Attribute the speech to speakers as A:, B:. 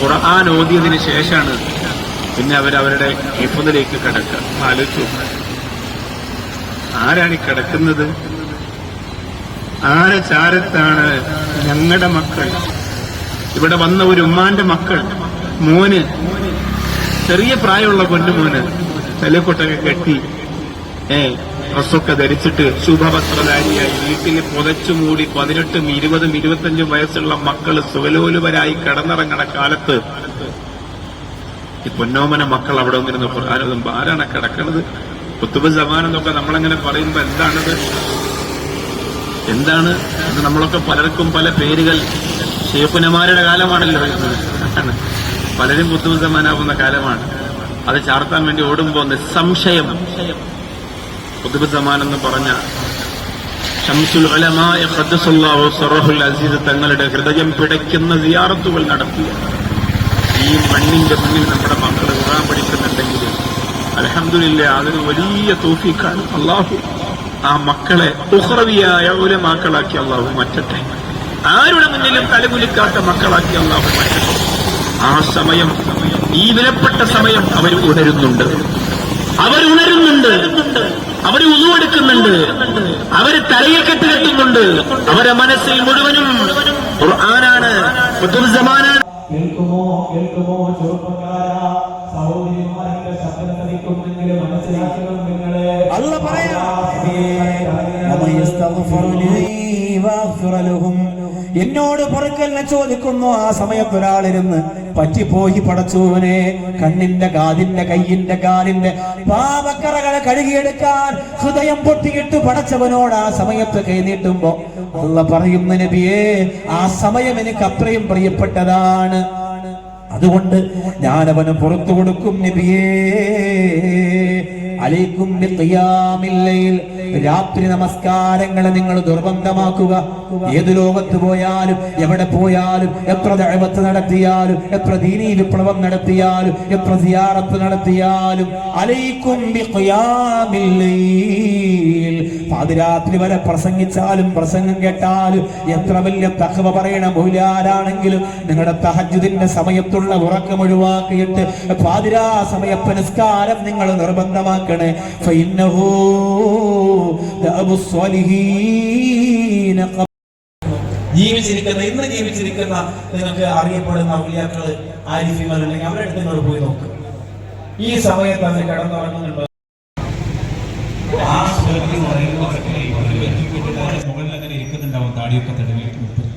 A: ഖുർആൻ ഓതിയതിന് ശേഷമാണ് പിന്നെ അവരവരുടെ ഹിഫദിലേക്ക് കിടക്കുക. ആലോചിച്ചു ആരാണ് ഈ കിടക്കുന്നത്? ആരെ ചാരത്താണ് ഞങ്ങളുടെ മക്കൾ? ഇവിടെ വന്ന ഒരു ഉമ്മാന്റെ മക്കൾ മോന്. ചെറിയ പ്രായമുള്ള പൊന്നുമോന് തലക്കൊട്ടൊക്കെ കെട്ടി. ഏ ഡ്രസ്സൊക്കെ ധരിച്ചിട്ട് ശുഭവസ്ത്രധാരിയായി വീട്ടിൽ പുതച്ചു മൂടി പതിനെട്ടും ഇരുപതും ഇരുപത്തഞ്ചും വയസ്സുള്ള മക്കൾ സുവലോലുവരായി കടന്നിറങ്ങണ കാലത്ത് ഈ പൊന്നോമന മക്കൾ അവിടെ വന്നിരുന്നു. ഖുർആാനതുമ്പോ ആരാണ് കിടക്കണത്? കുത്തുബ് സമാൻ എന്നൊക്കെ നമ്മളങ്ങനെ പറയുമ്പോ എന്താണത്? എന്താണ്? നമ്മളൊക്കെ പലർക്കും പല പേരുകൾ. ഷേഖുനമാരുടെ കാലമാണല്ലോ പലരും കുത്തുബ് സമാനാവുന്ന കാലമാണ്. അത് ചാർത്താൻ വേണ്ടി ഓടുമ്പോ നിസ്സംശയം. എന്ന് പറഞ്ഞ ഷംസുൽ ഉലമായ ഖദ്ദസല്ലാഹു സറഹുൽ അസീസ് തങ്ങളുടെ ഹൃദയം പിടയ്ക്കുന്ന സിയാറത്തുകൾ നടത്തിയ ഈ മണ്ണിന്റെ മുന്നിൽ നമ്മുടെ മക്കൾ ഖുർആൻ പഠിക്കുന്നുണ്ടെങ്കിൽ അലഹമില്ല അതിന് വലിയ തോഫിക്കാണ് അള്ളാഹു ആ മക്കളെ ഉഹ്റവിയായ ഉലമാക്കളാക്കി അള്ളാഹു മാറ്റട്ടെ. ആരുടെ മുന്നിലും തലകുലിക്കാത്ത മക്കളാക്കി അള്ളാഹു മാറ്റട്ടെ. ആ സമയം ഈ വിലപ്പെട്ട സമയം അവർ ഉണരുന്നുണ്ട്. അവർ അവർ അവർ ഉതുവെടുക്കുന്നുണ്ട് അവർ തലയിൽ കെട്ട് കെട്ടുന്നുണ്ട്. അവരെ മനസ്സിൽ മുഴുവനും ഖുർആനാണ് ഖുതുബ് സമാനാണ്.
B: കേൾക്കുമോ? കേൾക്കുമോ? ചെറുപ്പക്കാരാ സഹോദരിമാരുടെ ശബ്ദം ശ്രമിക്കുന്നെങ്കിൽ മനസ്സിലാക്കണം നിങ്ങളെ.
C: അല്ല പറയാ. എന്നോട് പൊറുക്കലിനെ ചോദിക്കുന്നു ആ സമയത്തൊരാളിരുന്ന് പറ്റിപ്പോയി പടച്ചുവനെ കണ്ണിന്റെ കാതിന്റെ കയ്യിന്റെ കാലിന്റെ പാവക്കറകളെ കഴുകിയെടുക്കാൻ ഹൃദയം പൊട്ടിയിട്ട് പടച്ചവനോട് ആ സമയത്ത് കൈനീട്ടുമ്പോ അല്ല പറയുന്ന നബിയേ ആ സമയം എനിക്ക് അത്രയും പ്രിയപ്പെട്ടതാണ്. അതുകൊണ്ട് ഞാനവന് പുറത്തു കൊടുക്കും നബിയേ. അലൈക്കും രാത്രി നമസ്കാരങ്ങളെ നിങ്ങൾ ദുർബന്ധമാക്കുക. ഏത് ലോകത്ത് പോയാലും എവിടെ പോയാലും എത്ര ദഅവത്ത് നടത്തിയാലും എത്ര ദീനീ വിപ്ലവം നടത്തിയാലും എത്ര സിയാറത്ത് നടത്തിയാലും അലൈക്കും പാതിരാത്രി വരെ പ്രസംഗിച്ചാലും പ്രസംഗം കേട്ടാലും എത്ര വലിയ തഹവ പറയണ മൗലാരാണെങ്കിലും നിങ്ങളുടെ തഹജുദിന്റെ സമയത്തുള്ള ഉറക്കം ഒഴിവാക്കിയിട്ട് പാതിരാ സമയ പുനസ്കാരം നിങ്ങൾ നിർബന്ധമാക്കണേ.
B: ജീവിച്ചിരിക്കുന്ന ഇന്ന് ജീവിച്ചിരിക്കുന്ന നിങ്ങൾക്ക് അറിയപ്പെടുന്ന ഔലിയാക്കൾ ആരിഫിമാർ അല്ലെങ്കിൽ അവരുടെ അടുത്ത് നിങ്ങൾ പോയി നോക്ക്. ഈ സമയത്ത് അവർ കിടന്നുറങ്ങുന്നുണ്ടോ? ആ അല്ലെങ്കിൽ പറയുമ്പോൾ അവരുടെ മുകളിൽ അങ്ങനെ ഇരിക്കുന്നുണ്ടാവും താടിയൊക്കെ തടവിട്ട് മുപ്പത്തി